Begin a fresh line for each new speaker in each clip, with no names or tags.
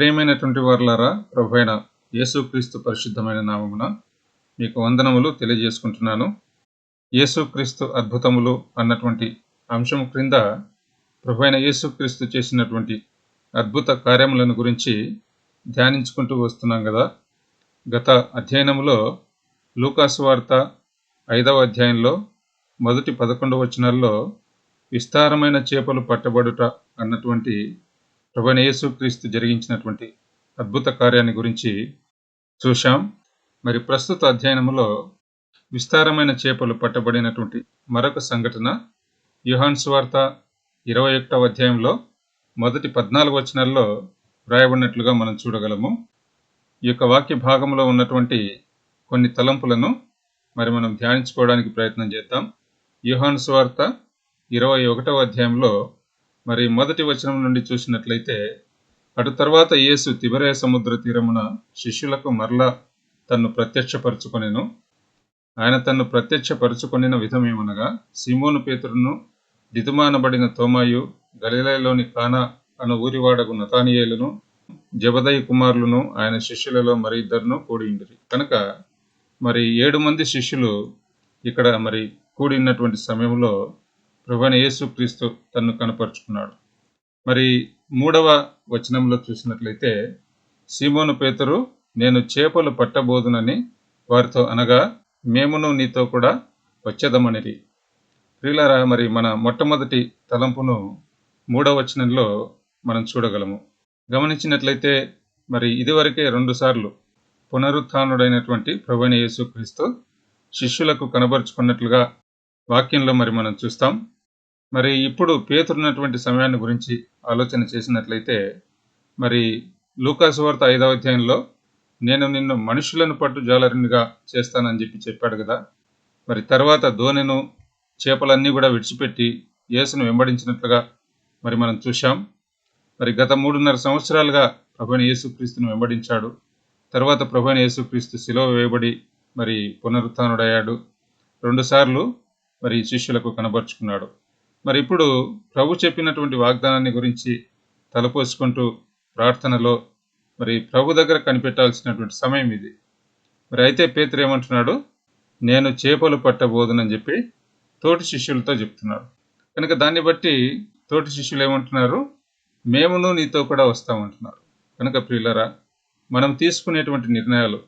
ప్రియమైనటువంటి వారులారా ప్రభు అయిన యేసుక్రీస్తు పరిశుద్ధమైన నామమున మీకు వందనములు తెలియజేసుకుంటున్నాను. యేసుక్రీస్తు అద్భుతములు అన్నటువంటి అంశం క్రింద ప్రభు అయిన యేసుక్రీస్తు చేసినటువంటి అద్భుత కార్యములను గురించి ధ్యానించుకుంటూ వస్తున్నాం కదా. గత అధ్యయనములో లూకాసు వార్త ఐదవ అధ్యాయంలో మొదటి పదకొండు వచనాల్లో విస్తారమైన చేపలు పట్టబడుట అన్నటువంటి ప్రభు యేసుక్రీస్తు జరిగించినటువంటి అద్భుత కార్యాన్ని గురించి చూశాం. మరి ప్రస్తుత అధ్యయనంలో విస్తారమైన చేపలు పట్టబడినటువంటి మరొక సంఘటన యుహాన్ స్వార్త ఇరవై ఒకటవ అధ్యాయంలో మొదటి పద్నాలుగు వచనాల్లో వ్రాయబడినట్లుగా మనం చూడగలము. ఈ యొక్క వాక్య భాగంలో ఉన్నటువంటి కొన్ని తలంపులను మరి మనం ధ్యానించుకోవడానికి ప్రయత్నం చేద్దాం. యుహాన్ స్వార్త ఇరవై ఒకటవ అధ్యాయంలో మరి మొదటి వచనం నుండి చూసినట్లయితే అటు తర్వాత యేసు తిబరే సముద్ర తీరమున శిష్యులకు మరలా తన్ను ప్రత్యక్షపరచుకొనెను. ఆయన తన్ను ప్రత్యక్షపరచుకొనిన విధమేమనగా సిమోను పేతురును దిదుమానబడిన తోమాయు గలిలయలోని కానా అను ఊరివాడకు నతానియేలును జబదయ్య కుమారులను ఆయన శిష్యులలో మరి ఇద్దరును కూడిండ్రి కనుక మరి ఏడు మంది శిష్యులు ఇక్కడ మరి కూడి ఉన్నటువంటి సమయంలో ప్రభుని యేసుక్రీస్తు తన్ను కనపరుచుకున్నాడు. మరి మూడవ వచనంలో చూసినట్లయితే సీమోను పేతురు నేను చేపలు పట్టబోదునని వారితో అనగా మేమును నీతో కూడా వచ్చేదమనిది ప్రియులారా మరి మన మొట్టమొదటి తలంపును మూడవ వచనంలో మనం చూడగలము. గమనించినట్లయితే మరి ఇదివరకే రెండుసార్లు పునరుత్డైనటువంటి ప్రభుణ యేసుక్రీస్తు శిష్యులకు కనబరుచుకున్నట్లుగా వాక్యంలో మరి మనం చూస్తాం. మరి ఇప్పుడు పేతున్నటువంటి సమయాన్ని గురించి ఆలోచన చేసినట్లయితే మరి లూకాసు వార్త ఐదవ అధ్యాయంలో నేను నిన్ను మనుషులను పట్టు జాలరునిగా చేస్తానని చెప్పి చెప్పాడు కదా. మరి తర్వాత ధోనిను చేపలన్నీ కూడా విడిచిపెట్టి యేసును వెంబడించినట్లుగా మరి మనం చూశాం. మరి గత మూడున్నర సంవత్సరాలుగా ప్రభుని యేసుక్రీస్తును వెంబడించాడు. తర్వాత ప్రభుని యేసుక్రీస్తు శిలువ వేయబడి మరి పునరుత్డయ్యాడు. రెండుసార్లు మరి శిష్యులకు కనబరుచుకున్నాడు. మరి ఇప్పుడు ప్రభు చెప్పినటువంటి వాగ్దానాన్ని గురించి తలపోసుకుంటూ ప్రార్థనలో మరి ప్రభు దగ్గర కనిపెట్టాల్సినటువంటి సమయం ఇది. మరి అయితే పేతురు ఏమంటున్నాడు? నేను చేపలు పట్టబోదునని చెప్పి తోటి శిష్యులతో చెప్తున్నాడు. కనుక దాన్ని బట్టి తోటి శిష్యులు ఏమంటున్నారు? మేమును నీతో కూడా వస్తామంటున్నారు. కనుక ప్రియులరా మనం తీసుకునేటువంటి నిర్ణయాలు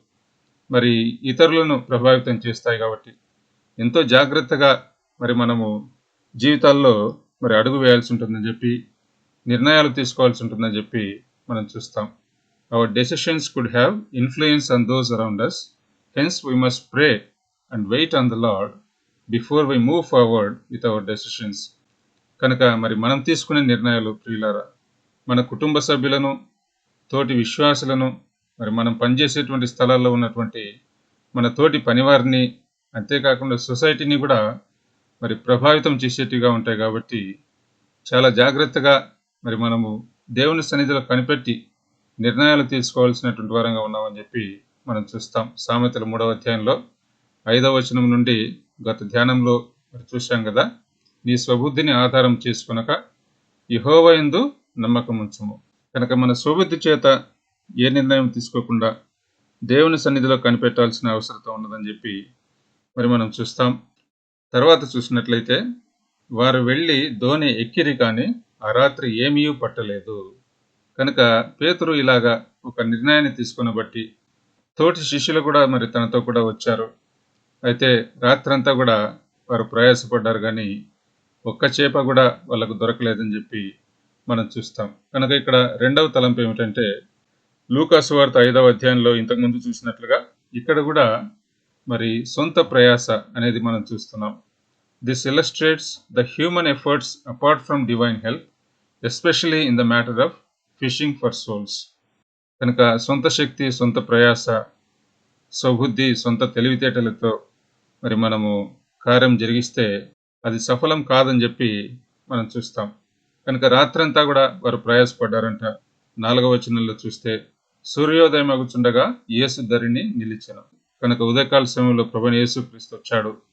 మరి ఇతరులను ప్రభావితం చేస్తాయి కాబట్టి ఎంతో జాగ్రత్తగా మరి మనము జీవితాల్లో మరి అడుగు వేయాల్సి ఉంటుందని చెప్పి నిర్ణయాలు తీసుకోవాల్సి ఉంటుందని చెప్పి మనం చూస్తాం. Our decisions could have influence on those around us hence we must pray and wait on the lord before we move forward with our decisions కనుక మరి మనం తీసుకునే నిర్ణయాలు ప్రియులారా మన కుటుంబ సభ్యులను తోటి విశ్వాసులను మరి మనం పనిచేసేటువంటి స్థలాల్లో ఉన్నటువంటి మన తోటి పనివారిని అంతేకాకుండా సొసైటీని కూడా మరి ప్రభావితం చేసేట్టుగా ఉంటాయి కాబట్టి చాలా జాగ్రత్తగా మరి మనము దేవుని సన్నిధిలో కనిపెట్టి నిర్ణయాలు తీసుకోవాల్సినటువంటి వారంగా ఉన్నామని చెప్పి మనం చూస్తాం. సామెతల మూడవ అధ్యాయంలో ఐదవ వచనం నుండి గత ధ్యానంలో మరి చూశాం కదా? నీ స్వబుద్ధిని ఆధారం చేసుకునక యహోవ ఎందు నమ్మకం ఉంచము. కనుక మన స్వబుద్ధి చేత ఏ నిర్ణయం తీసుకోకుండా దేవుని సన్నిధిలో కనిపెట్టాల్సిన అవసరం ఉన్నదని చెప్పి మరి మనం చూస్తాం. తర్వాత చూసినట్లయితే వారు వెళ్ళి ధోని ఎక్కిరి కానీ ఆ రాత్రి ఏమీ పట్టలేదు. కనుక పేతురు ఇలాగా ఒక నిర్ణయాన్ని తీసుకుని బట్టి తోటి శిష్యులు కూడా మరి తనతో కూడా వచ్చారు. అయితే రాత్రంతా కూడా వారు ప్రయాసపడ్డారు కానీ ఒక్క చేప కూడా వాళ్ళకు దొరకలేదని చెప్పి మనం చూస్తాం. కనుక ఇక్కడ రెండవ తలంపు ఏమిటంటే లూకాసు వార్త ఐదవ అధ్యాయంలో ఇంతకుముందు చూసినట్లుగా ఇక్కడ కూడా మరి సొంత ప్రయాస అనేది మనం చూస్తున్నాం. This illustrates the human efforts apart from divine help, especially in the matter of fishing for souls కనుక సొంత శక్తి సొంత ప్రయాస స్వబుద్ధి సొంత తెలివితేటలతో మరి మనము కార్యం జరిగిస్తే అది సఫలం కాదని చెప్పి మనం చూస్తాం. కనుక రాత్రంతా కూడా వారు ప్రయాసపడ్డారంట. నాలుగవ వచనంలో చూస్తే సూర్యోదయం అగుచుండగా యేసు ధరిని నిలిచను. కనుక ఉదయకాల సమయంలో ప్రభుని యేసుక్రీస్తు వచ్చాడు.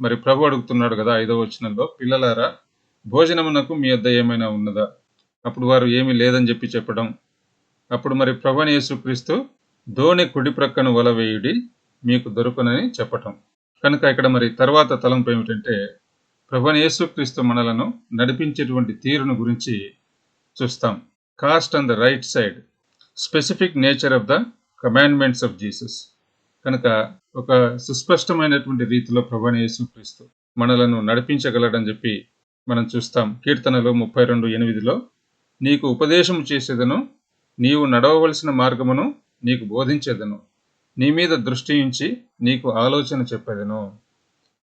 మరి ప్రభు అడుగుతున్నాడు కదా ఐదవ వచనంలో పిల్లలారా భోజనమునకు మీ వద్ద ఏమైనా ఉన్నదా? అప్పుడు వారు ఏమీ లేదని చెప్పి చెప్పడం. అప్పుడు మరి ప్రభుని యేసుక్రీస్తు ధోని కుడి ప్రక్కన వల వేయుడి మీకు దొరుకునని చెప్పటం. కనుక ఇక్కడ మరి తర్వాత తలంపు ఏమిటంటే ప్రభుని యేసుక్రీస్తు మనలను నడిపించేటువంటి తీరును గురించి చూస్తాం. Cast on the right side specific nature of the commandments of Jesus కనుక ఒక సుస్పష్టమైనటువంటి రీతిలో ప్రభుని యేసుక్రీస్తు మనలను నడిపించగలడని చెప్పి మనం చూస్తాం. కీర్తనలు ముప్పై రెండు ఎనిమిదిలో నీకు ఉపదేశం చేసేదను నీవు నడవవలసిన మార్గమును నీకు బోధించేదను నీ మీద దృష్టి ఉంచి నీకు ఆలోచన చెప్పేదను.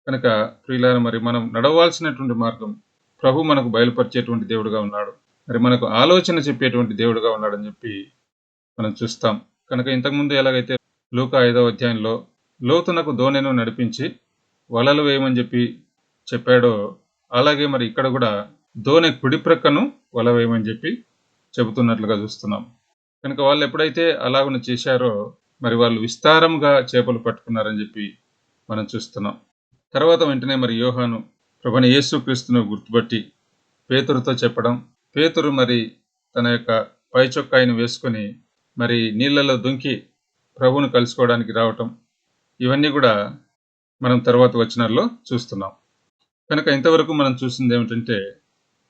కనుక ప్రియులార మరి మనం నడవాల్సినటువంటి మార్గం ప్రభు మనకు బయలుపరిచేటువంటి దేవుడుగా ఉన్నాడు. మరి మనకు ఆలోచన చెప్పేటువంటి దేవుడుగా ఉన్నాడని చెప్పి మనం చూస్తాం. కనుక ఇంతకుముందు ఎలాగైతే లూక ఐదో అధ్యాయంలో లోతునకు ధోనిను నడిపించి వలలు వేయమని చెప్పి చెప్పాడో అలాగే మరి ఇక్కడ కూడా ధోని కుడి ప్రక్కను వల వేయమని చెప్పి చెబుతున్నట్లుగా చూస్తున్నాం. కనుక వాళ్ళు ఎప్పుడైతే అలాగను చేశారో మరి వాళ్ళు విస్తారంగా చేపలు పట్టుకున్నారని చెప్పి మనం చూస్తున్నాం. తర్వాత వెంటనే మరి యోహాను ప్రభుని యేసుక్రీస్తును గుర్తుపట్టి పేతురుతో చెప్పడం పేతురు మరి తన యొక్క పై చొక్కాయిని వేసుకొని మరి నీళ్ళలో దుంకి ప్రభువును కలుసుకోవడానికి రావటం ఇవన్నీ కూడా మనం తర్వాత వచనాల్లో చూస్తున్నాం. కనుక ఇంతవరకు మనం చూసింది ఏమిటంటే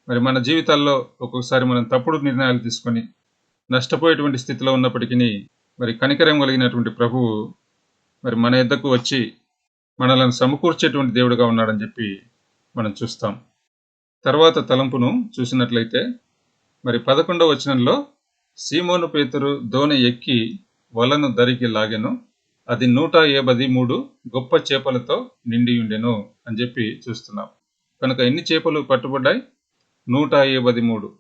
మరి మన జీవితాల్లో ఒక్కొక్కసారి మనం తప్పుడు నిర్ణయాలు తీసుకొని నష్టపోయేటువంటి స్థితిలో ఉన్నప్పటికీ మరి కనికరం కలిగినటువంటి ప్రభువు మరి మన ఎద్దకు వచ్చి మనలను సమకూర్చేటువంటి దేవుడుగా ఉన్నాడని చెప్పి మనం చూస్తాం. తర్వాత తలంపును చూసినట్లయితే మరి పదకొండవ వచనంలో సీమోను పేతురు దోణి ఎక్కి వలను దరికి లాగెను. అది నూట ఏబది మూడు గొప్ప చేపలతో నిండియుండెను అని చెప్పి చూస్తున్నాం. కనుక ఎన్ని చేపలు పట్టుబడ్డాయి? నూట ఏబది మూడు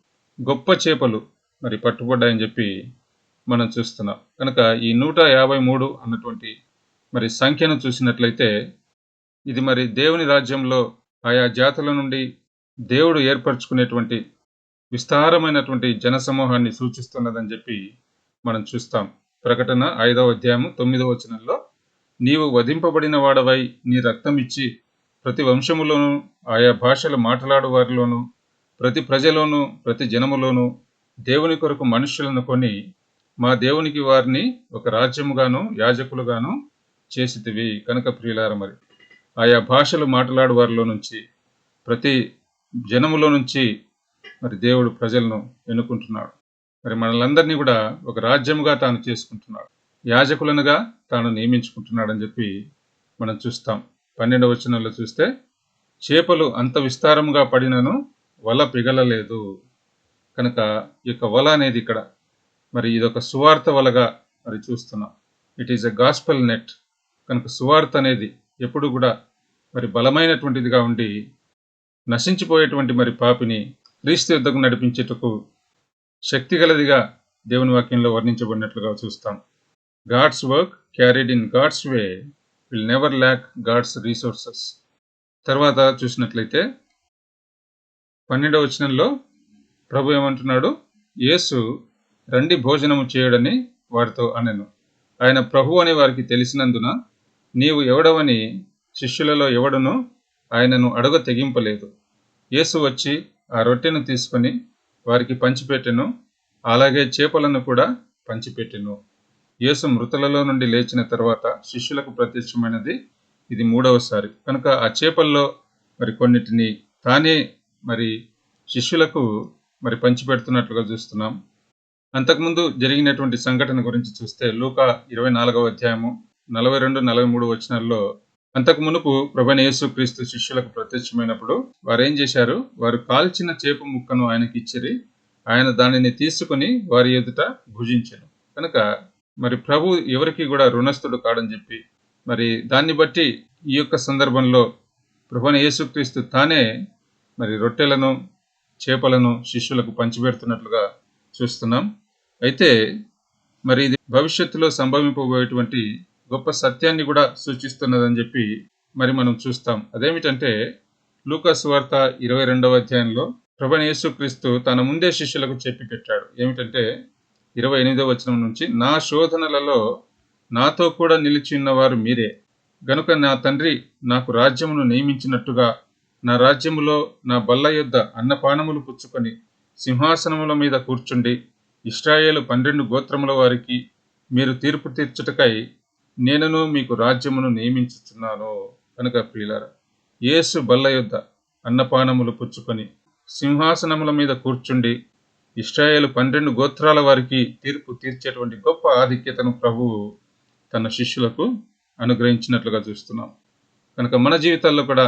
గొప్ప చేపలు మరి పట్టుబడ్డాయని చెప్పి మనం చూస్తున్నాం. కనుక ఈ నూట యాభై మూడు అన్నటువంటి మరి సంఖ్యను చూసినట్లయితే ఇది మరి దేవుని రాజ్యంలో ఆయా జాతుల నుండి దేవుడు ఏర్పరచుకునేటువంటి విస్తారమైనటువంటి జనసమూహాన్ని సూచిస్తున్నదని చెప్పి మనం చూస్తాం. ప్రకటన ఐదవ అధ్యాయము తొమ్మిదవ వచనంలో నీవు వధింపబడిన వాడవై నీ రక్తం ఇచ్చి ప్రతి వంశములోనూ ఆయా భాషలు మాట్లాడు వారిలోనూ ప్రతి ప్రజలోను ప్రతి జనములోనూ దేవుని కొరకు మనుష్యులను కొని మా దేవునికి వారిని ఒక రాజ్యముగాను యాజకులుగాను చేసితివి. కనుక ప్రియులార మరి ఆయా భాషలు మాట్లాడు వారిలో నుంచి ప్రతి జనములో నుంచి మరి దేవుడు ప్రజలను ఎన్నుకుంటున్నాడు. మరి మనలందరినీ కూడా ఒక రాజ్యముగా తాను చేసుకుంటున్నాడు. యాజకులనుగా తాను నియమించుకుంటున్నాడని చెప్పి మనం చూస్తాం. పన్నెండవ వచనంలో చూస్తే చేపలు అంత విస్తారముగా పడినను వల పిగలలేదు. కనుక ఈ యొక్క వల అనేది ఇక్కడ మరి ఇదొక సువార్త వలగా మరి చూస్తున్నాం. It is a gospel net కనుక సువార్త అనేది ఎప్పుడు కూడా మరి బలమైనటువంటిదిగా ఉండి నశించిపోయేటువంటి మరి పాపిని క్రీస్తు యుద్ధకు నడిపించేటకు శక్తిగలదిగా దేవుని వాక్యంలో వర్ణించబడినట్లుగా చూస్తాం. God's work carried in God's way will never lack God's resources తర్వాత చూసినట్లయితే పన్నెండవ వచనంలో ప్రభు ఏమంటున్నాడు? యేసు రండి భోజనము చేయడని వారితో అనెను. ఆయన ప్రభు అని వారికి తెలిసినందున నీవు ఎవడవని శిష్యులలో ఎవడను ఆయనను అడగ తెగింపలేదు. యేసు వచ్చి ఆ రొట్టెను తీసుకొని వారికి పంచిపెట్టెను. అలాగే చేపలను కూడా పంచిపెట్టెను. యేసు మృతులలో నుండి లేచిన తర్వాత శిష్యులకు ప్రత్యక్షమైనది. ఇది మూడవసారి కనుక ఆ చేపల్లో మరి కొన్నిటిని తానే మరి శిష్యులకు మరి పంచిపెడుతున్నట్లుగా చూస్తున్నాం. అంతకుముందు జరిగినటువంటి సంఘటన గురించి చూస్తే లూకా ఇరవై నాలుగవ అధ్యాయము నలభై రెండు నలభై మూడు వచనాల్లో అంతకు మునుపు ప్రభని యేసుక్రీస్తు శిష్యులకు ప్రత్యక్షమైనప్పుడు వారు ఏం చేశారు? వారు కాల్చిన చేప ముక్కను ఆయనకి ఇచ్చిరి ఆయన దానిని తీసుకుని వారి ఎదుట భుజించను. కనుక మరి ప్రభు ఎవరికి కూడా రుణస్థుడు కాడని చెప్పి మరి దాన్ని బట్టి ఈ యొక్క సందర్భంలో ప్రభుని యేసుక్రీస్తు తానే మరి రొట్టెలను చేపలను శిష్యులకు పంచిపెడుతున్నట్లుగా చూస్తున్నాం. అయితే మరి ఇది భవిష్యత్తులో సంభవింపబోయేటువంటి గొప్ప సత్యాన్ని కూడా సూచిస్తున్నదని చెప్పి మరి మనం చూస్తాం. అదేమిటంటే లూకాస్ వార్త ఇరవై రెండవ అధ్యాయంలో ప్రభని యేసుక్రీస్తు తన ముందే శిష్యులకు చెప్పి పెట్టాడు. ఏమిటంటే ఇరవై ఎనిమిదవ వచనం నుంచి నా శోధనలలో నాతో కూడా నిలిచి ఉన్నవారు మీరే. గనుక నా తండ్రి నాకు రాజ్యమును నియమించినట్టుగా నా రాజ్యములో నా బల్ల యొద్ద అన్నపానములు పుచ్చుకొని సింహాసనముల మీద కూర్చుండి ఇస్రాయేలు పన్నెండు గోత్రముల వారికి మీరు తీర్పు తీర్చుటకై నేనను మీకు రాజ్యమును నియమించుచున్నాను కనుక ప్రియులారా యేసు బల్ల యొద్ద అన్నపానములు పుచ్చుకొని సింహాసనముల మీద కూర్చుండి ఇస్రాయేల్ పన్నెండు గోత్రాల వారికి తీర్పు తీర్చేటువంటి గొప్ప ఆధిక్యతను ప్రభువు తన శిష్యులకు అనుగ్రహించినట్లుగా చూస్తున్నాం. కనుక మన జీవితాల్లో కూడా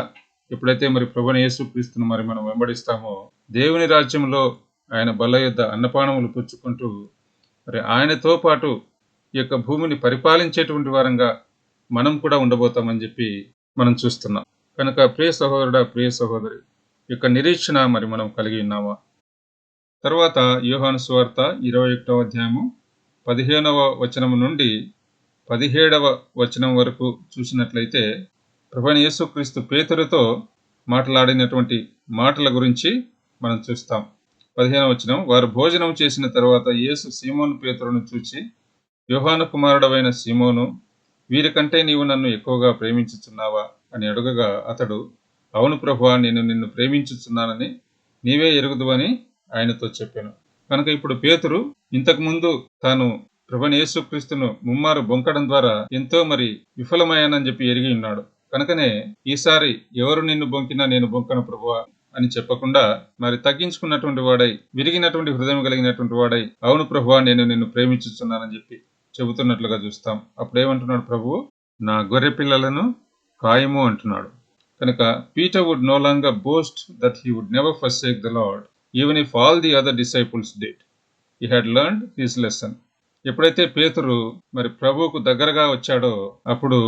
ఎప్పుడైతే మరి ప్రభుని యేసుక్రీస్తును మరి మనం వెంబడిస్తామో దేవుని రాజ్యంలో ఆయన బల్ల యొద్ద అన్నపానములు పుచ్చుకుంటూ మరి ఆయనతో పాటు ఈ యొక్క భూమిని పరిపాలించేటువంటి వారంగా మనం కూడా ఉండబోతామని చెప్పి మనం చూస్తున్నాం. కనుక ప్రియ సహోదరుడా ప్రియ సహోదరి ఈ యొక్క నిరీక్షణ మరి మనం కలిగి ఉన్నామా? తర్వాత యోహాను స్వార్త ఇరవై ఒకటవ అధ్యాయము పదిహేనవ వచనం నుండి పదిహేడవ వచనం వరకు చూసినట్లయితే ప్రభుని యేసుక్రీస్తు పేతురుతో మాట్లాడినటువంటి మాటల గురించి మనం చూస్తాం. పదిహేనవ వచనం వారు భోజనం చేసిన తర్వాత యేసు సీమోను పేతురును చూచి యోహాను కుమారుడవైన సీమోను వీరికంటే నీవు నన్ను ఎక్కువగా ప్రేమించుచున్నావా? అని అడుగగా అతడు అవును ప్రభువా నేను నిన్ను ప్రేమించుచున్నానని నీవే ఎరుగుదువని ఆయనతో చెప్పాను. కనుక ఇప్పుడు పేతురు ఇంతకుముందు తాను ప్రభుని యేసుక్రీస్తును ముమ్మారు బొంకడం ద్వారా ఎంతో మరి విఫలమయ్యానని చెప్పి ఎరిగి ఉన్నాడు. కనుకనే ఈసారి ఎవరు నిన్ను బొంకినా నేను బొంకను ప్రభువా అని చెప్పకుండా మరి తగ్గించుకున్నటువంటి వాడై విరిగినటువంటి హృదయం కలిగినటువంటి వాడై అవును ప్రభువా నేను నిన్ను ప్రేమించుచున్నానని చెప్పి చెబుతున్నట్లుగా చూస్తాం. అప్పుడు ఏమంటున్నాడు ప్రభువు నా గొర్రె పిల్లలను కాయము అంటున్నాడు. కనుక Peter would no longer boast that he would never first the lord even if all the other disciples did he had learned his lesson ఎప్పుడైతే పేతురు మరి ప్రభువుకు దగ్గరగా వచ్చాడో అప్పుడు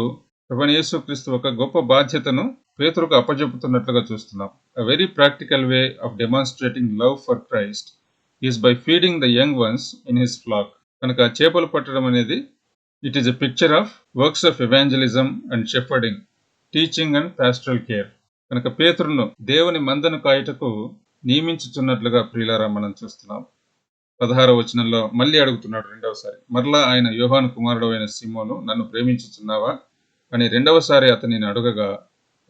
ప్రభుని యేసుక్రీస్తు ఒక గొప్ప బాధ్యతను పేతురుకు అప్పజెపుతున్నట్లుగా చూస్తున్నాం. A very practical way of demonstrating love for Christ is by feeding the young ones in his flock కనుక చేపలు పట్టడం అనేది it is a picture of works of evangelism and shepherding teaching and pastoral care కనుక పేతురును దేవుని మందను కాయటకు నియమించుచున్నట్లుగా ప్రియులారా మనం చూస్తున్నాం. పదహారవ వచనంలో మళ్ళీ అడుగుతున్నాడు రెండవసారి. మరలా ఆయన యోహాను కుమారుడు అయిన సిమోను నన్ను ప్రేమించుచున్నావా? అని రెండవసారి అతనిని అడుగగా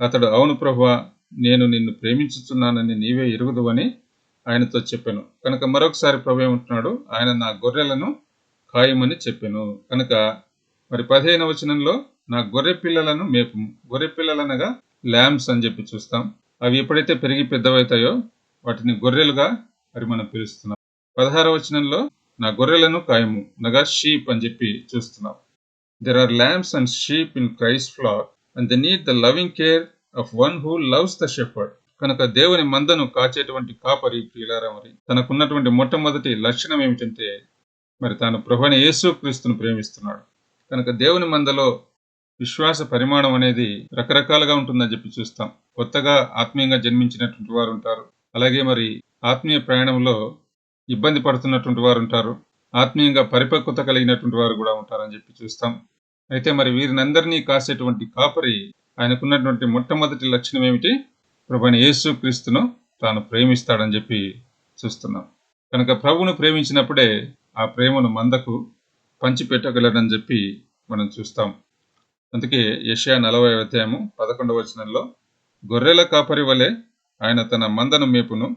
అతడు అవును ప్రభువా నేను నిన్ను ప్రేమించుచున్నానని నీవే ఎరుగుదువని ఆయనతో చెప్పాను. కనుక మరొకసారి ప్రభు ఏమంటున్నాడు? ఆయన నా గొర్రెలను ఖాయమని చెప్పాను. కనుక మరి పదిహేను వచనంలో నా గొర్రె పిల్లలను మేపు గొర్రె పిల్లలనగా ల్యాంబ్స్ అని చెప్పి చూస్తాం. అవి ఎప్పుడైతే పెరిగి పెద్దవవుతాయో వాటిని గొర్రెలుగా మరి మనం పిలుస్తున్నాం. పదహార వచనంలో నా గొర్రెలను ఖాయము అనగా షీప్ అని చెప్పి చూస్తున్నాం. There are lambs and sheep in Christ flock and the need the loving care of one who loves the shepherd కనుక దేవుని మందను కాచేటువంటి కాపరి ప్రియులారా మరి తనకున్నటువంటి మొట్టమొదటి లక్షణం ఏమిటంటే మరి తాను ప్రభుని యేసు క్రీస్తును ప్రేమిస్తున్నాడు. కనుక దేవుని మందలో విశ్వాస పరిమాణం అనేది రకరకాలుగా ఉంటుందని చెప్పి చూస్తాం. కొత్తగా ఆత్మీయంగా జన్మించినటువంటి వారు ఉంటారు. అలాగే మరి ఆత్మీయ ప్రయాణంలో ఇబ్బంది పడుతున్నటువంటి వారు ఉంటారు. ఆత్మీయంగా పరిపక్వత కలిగినటువంటి వారు కూడా ఉంటారని చెప్పి చూస్తాం. అయితే మరి వీరినందరినీ కాసేటువంటి కాపరి ఆయనకున్నటువంటి మొట్టమొదటి లక్షణం ఏమిటి? ప్రభుని యేసు క్రీస్తును తాను ప్రేమిస్తాడని చెప్పి చూస్తున్నాం. కనుక ప్రభువును ప్రేమించినప్పుడే ఆ ప్రేమను మందకు పంచిపెట్టగలడని చెప్పి మనం చూస్తాం. అందుకే యషయా నలభై అధ్యాయము పదకొండవ వచనంలో గొర్రెల కాపరి వలె ఆయన తన మందను మేపును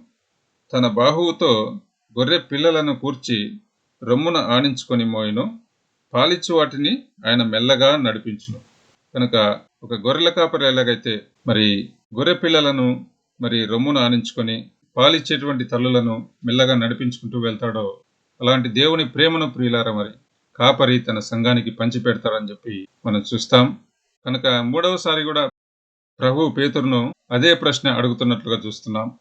తన బాహువుతో గొర్రె పిల్లలను కూర్చి రొమ్మున ఆనించుకొని మోయును పాలిచ్చు వాటిని ఆయన మెల్లగా నడిపించును. కనుక ఒక గొర్రెల కాపరి ఎలాగైతే మరి గొర్రె పిల్లలను మరి రొమ్మున ఆనించుకొని పాలిచ్చేటువంటి తల్లులను మెల్లగా నడిపించుకుంటూ వెళ్తాడో అలాంటి దేవుని ప్రేమను ప్రియులార మరి కాపరి తన సంఘానికి పంచిపెడతాడని చెప్పి మనం చూస్తాం. కనుక మూడవసారి కూడా ప్రభు పేతురును అదే ప్రశ్న అడుగుతున్నట్లుగా చూస్తున్నాం.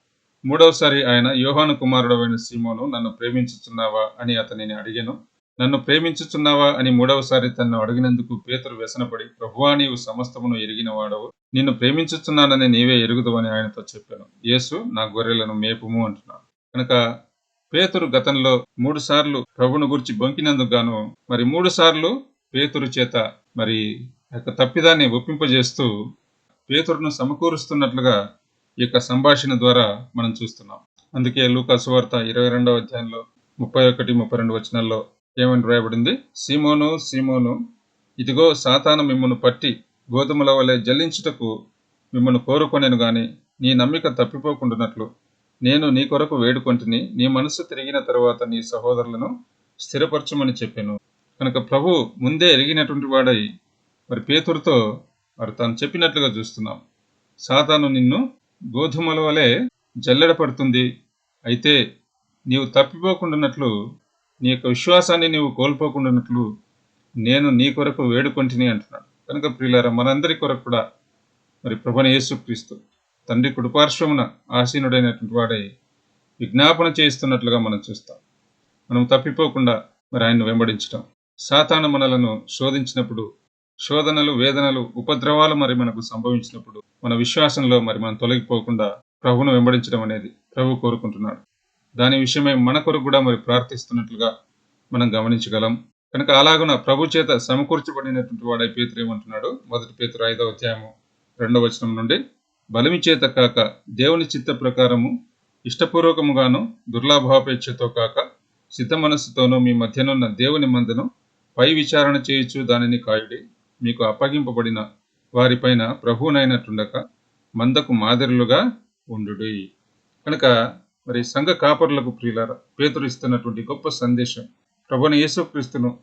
మూడవసారి ఆయన యోహాను కుమారుడమైన సీమోను నన్ను ప్రేమించుచున్నావా? అని అతనిని అడిగాను. నన్ను ప్రేమించుచున్నావా? అని మూడవసారి తన్ను అడిగినందుకు పేతురు వ్యసనపడి ప్రభువా నీవు సమస్తమును ఎరిగిన వాడవు నిన్ను ప్రేమించుచున్నానని నీవే ఎరుగుదవని ఆయనతో చెప్పాను. యేసు నా గొర్రెలను మేపుము అంటున్నాను కనుక పేతురు గతంలో మూడు సార్లు ప్రభును గురించి బొంకినందుకు గాను మరి మూడు సార్లు పేతురు చేత మరి యొక్క తప్పిదాన్ని ఒప్పింపజేస్తూ పేతురును సమకూరుస్తున్నట్లుగా ఈ యొక్క సంభాషణ ద్వారా మనం చూస్తున్నాం. అందుకే లూకాసువార్త ఇరవై రెండవ అధ్యాయంలో ముప్పై ఒకటి ముప్పై రెండు వచనాల్లో ఏమని రాయబడింది సీమోను సీమోను ఇదిగో సాతాను మిమ్మను పట్టి గోధుమల వలె జల్లించుటకు మిమ్మల్ని కోరుకొనేను గాని నీ నమ్మిక తప్పిపోకుండానట్లు నేను నీ కొరకు వేడుకొంటిని నీ మనసు తిరిగిన తరువాత నీ సహోదరులను స్థిరపరచమని చెప్పాను. కనుక ప్రభు ముందే ఎరిగినటువంటి వాడై మరి పేతురుతో మరి తాను చెప్పినట్లుగా చూస్తున్నాం. సాతాను నిన్ను గోధుమల వలె జల్లెడ పడుతుంది. అయితే నీవు తప్పిపోకుండానట్లు నీ యొక్క విశ్వాసాన్ని నీవు కోల్పోకుండానట్లు నేను నీ కొరకు వేడుకొంటిని అంటున్నాడు కనుక ప్రియులారా మనందరి కొరకు కూడా మరి ప్రభుని యేసుక్రీస్తు తండ్రి కుడిపార్శ్వమున ఆసీనుడైనటువంటి వాడై విజ్ఞాపన చేస్తున్నట్లుగా మనం చూస్తాం. మనం తప్పిపోకుండా మరి ఆయన్ను వెంబడించటం సాతాను మనలను శోధించినప్పుడు శోధనలు వేదనలు ఉపద్రవాలు మరి మనకు సంభవించినప్పుడు మన విశ్వాసంలో మరి మనం తొలగిపోకుండా ప్రభును వెంబడించడం అనేది ప్రభు కోరుకుంటున్నాడు. దాని విషయమై మన కొరకు కూడా మరి ప్రార్థిస్తున్నట్లుగా మనం గమనించగలం. కనుక అలాగున ప్రభు చేత సమకూర్చబడినటువంటి వాడై పేతురు ఏమంటున్నాడు? మొదటి పేతురు ఐదవ అధ్యాయము రెండవ వచనం నుండి. బలిమి చేత కాక దేవుని చిత్త ప్రకారము ఇష్టపూర్వకముగాను దుర్లాభాపేక్షతో కాక సిద్ధ మనస్సుతోనూ మీ మధ్యనున్న దేవుని మందను పై విచారణ చేయొచ్చు దానిని కాయుడి. మీకు అప్పగింపబడిన వారిపైన ప్రభువునైనట్టుండక మందకు మాదిరులుగా ఉండు కనుక మరి సంఘ కాపరులకు ప్రియులార పేతురు ఇస్తున్నటువంటి గొప్ప సందేశం ప్రభుని యేసుక్రీస్తును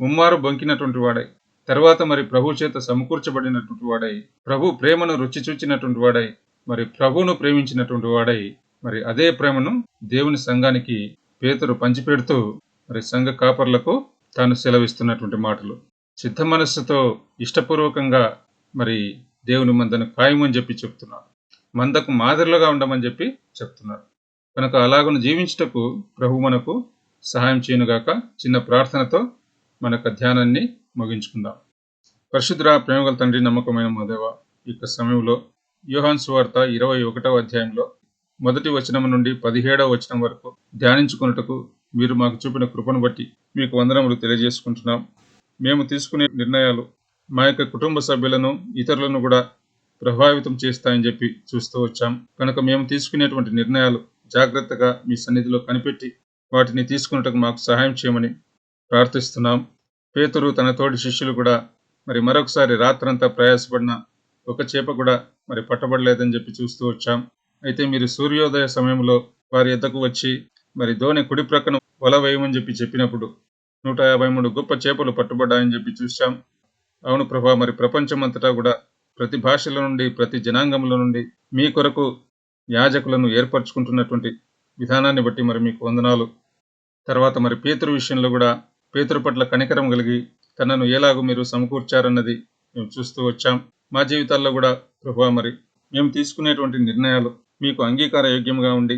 ముమ్మారు బొంకినటువంటి వాడై తర్వాత మరి ప్రభు చేత సమకూర్చబడినటువంటి వాడై ప్రభు ప్రేమను రుచి చూచినటువంటి వాడై మరి ప్రభువును ప్రేమించినటువంటి వాడై మరి అదే ప్రేమను దేవుని సంఘానికి పేతురు పంచిపెడుతూ మరి సంఘ కాపర్లకు తాను సెలవిస్తున్నటువంటి మాటలు. సిద్ధ మనస్సుతో ఇష్టపూర్వకంగా మరి దేవుని మందను ఖాయమని చెప్పి చెప్తున్నారు. మందకు మాదిరిలుగా ఉండమని చెప్పి చెప్తున్నారు. కనుక అలాగను జీవించుటకు ప్రభు మనకు సహాయం చేయనుగాక చిన్న ప్రార్థనతో మనకు ధ్యానాన్ని ముగించుకుందాం. పరిశుద్ర ప్రేమగల తండ్రి నమ్మకమైన మాదేవ ఈ యొక్క సమయంలో యోహాన్ సువార్త ఇరవై ఒకటవ అధ్యాయంలో మొదటి వచనం నుండి పదిహేడవ వచనం వరకు ధ్యానించుకున్నటకు మీరు మాకు చూపిన కృపను బట్టి మీకు వందనములు తెలియజేసుకుంటున్నాం. మేము తీసుకునే నిర్ణయాలు మా యొక్క కుటుంబ సభ్యులను ఇతరులను కూడా ప్రభావితం చేస్తాయని చెప్పి చూస్తూ వచ్చాం. కనుక మేము తీసుకునేటువంటి నిర్ణయాలు జాగ్రత్తగా మీ సన్నిధిలో కనిపెట్టి వాటిని తీసుకున్నట్టుకు మాకు సహాయం చేయమని ప్రార్థిస్తున్నాం. పేతురు తన తోటి శిష్యులు కూడా మరి మరొకసారి రాత్రంతా ప్రయాసపడిన ఒక చేప కూడా మరి పట్టబడలేదని చెప్పి చూస్తూ వచ్చాం. అయితే మీరు సూర్యోదయ సమయంలో వారి ఎద్దకు వచ్చి మరి ధోని కుడి ప్రక్కన వల వేయమని చెప్పి చెప్పినప్పుడు నూట యాభై మూడు గొప్ప చేపలు పట్టుబడ్డాయని చెప్పి చూశాం. అవును ప్రభా మరి ప్రపంచమంతటా కూడా ప్రతి భాషల నుండి ప్రతి జనాంగంలో నుండి మీ కొరకు యాజకులను ఏర్పరచుకుంటున్నటువంటి విధానాన్ని బట్టి మరి మీకు వందనాలు. తర్వాత మరి పేతురు విషయంలో కూడా పేతురు పట్ల కనికరం కలిగి తనను ఎలాగో మీరు సమకూర్చారన్నది మేము చూస్తూ వచ్చాం. మా జీవితాల్లో కూడా ప్రభా మరి మేము తీసుకునేటువంటి నిర్ణయాలు మీకు అంగీకార యోగ్యంగా ఉండి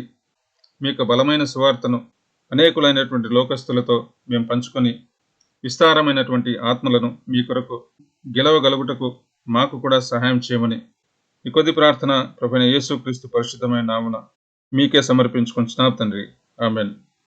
మీకు బలమైన సువార్తను అనేకులైనటువంటి లోకస్తులతో మేము పంచుకొని విస్తారమైనటువంటి ఆత్మలను మీ కొరకు గెలవగలుగుటకు మాకు కూడా సహాయం చేయమని ఈ కొద్ది ప్రార్థన ప్రభుణ యేసుక్రీస్తు పరిశుద్ధమైన నామున మీకే సమర్పించుకుంటున్నాం తండ్రి. ఆమెన్.